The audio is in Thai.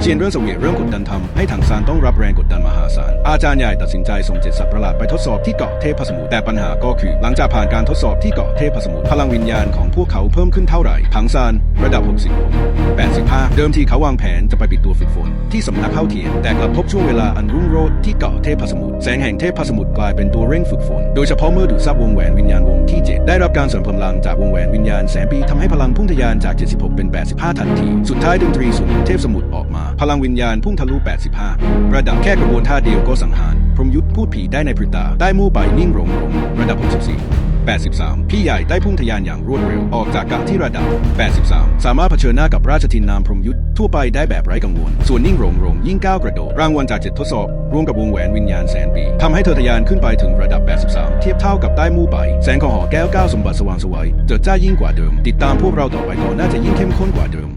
เชียนเรื่องเสวียเรื่องกดดันทำให้ถังซานต้องรับแรงกดดันมหาศาล อาจารย์ใหญ่ตัดสินใจส่งเจ็ดสัตว์ประหลาดไปทดสอบที่เกาะเทพสมุทรแต่ปัญหาก็คือ หลังจากผ่านการทดสอบที่เกาะเทพสมุทรพลังวิญญาณของพวกเขาเพิ่มขึ้นเท่าไหร่ถังซานระดับ 60 85เดิมทีเขาวางแผนจะไปปิดตัวฝึกฝน ที่สำนักเข้าเทียน แต่กลับพบช่วงเวลาอันรุ่งโรจน์ที่เกาะเทพสมุทรแสงแห่งเทพสมุทรกลายเป็นตัวเร่งฝึกฝน โดยเฉพาะเมื่อดูดซับวงแหวนวิญญาณวงที่ 7 ได้รับการเสริมพลังจากวงแหวนวิญญาณแสนปีทำให้พลังพุ่งทะยานจาก 76 เป็น 85 ทันที สุดท้ายดนตรีสุนเทพสมุทรออกมา พลังวิญญาณพุ่งทะลุ 85 ระดับแค่กระบวนท่าเดียวก็สังหารพรหมยุทธ์พูดผีได้ในพริบตาได้มู่ไปนิ่งรงรงระดับ 64 83 พี่ใหญ่ได้พุ่งทะยานอย่างรวดเร็ว ออกจากกะที่ระดับ 83 สามารถเผชิญหน้ากับราชทินนามพรมยุทธ์ทั่วไปได้แบบไร้กังวล ส่วนนิ่งรงรงยิ่งก้าวกระโดด รางวัลจากเจ็ดทดสอบ ร่วมกับวงแหวนวิญญาณแสนปีทำให้เธอทะยานขึ้นไปถึงระดับ 83 เทียบเท่ากับใต้มู่ไป แสงของหอแก้วก้าวสมบัติสว่างสวยเจิดจ้ายิ่งกว่าเดิม ติดตามพวกเราต่อไปก่อนน่าจะยิ่งเข้มข้นกว่าเดิม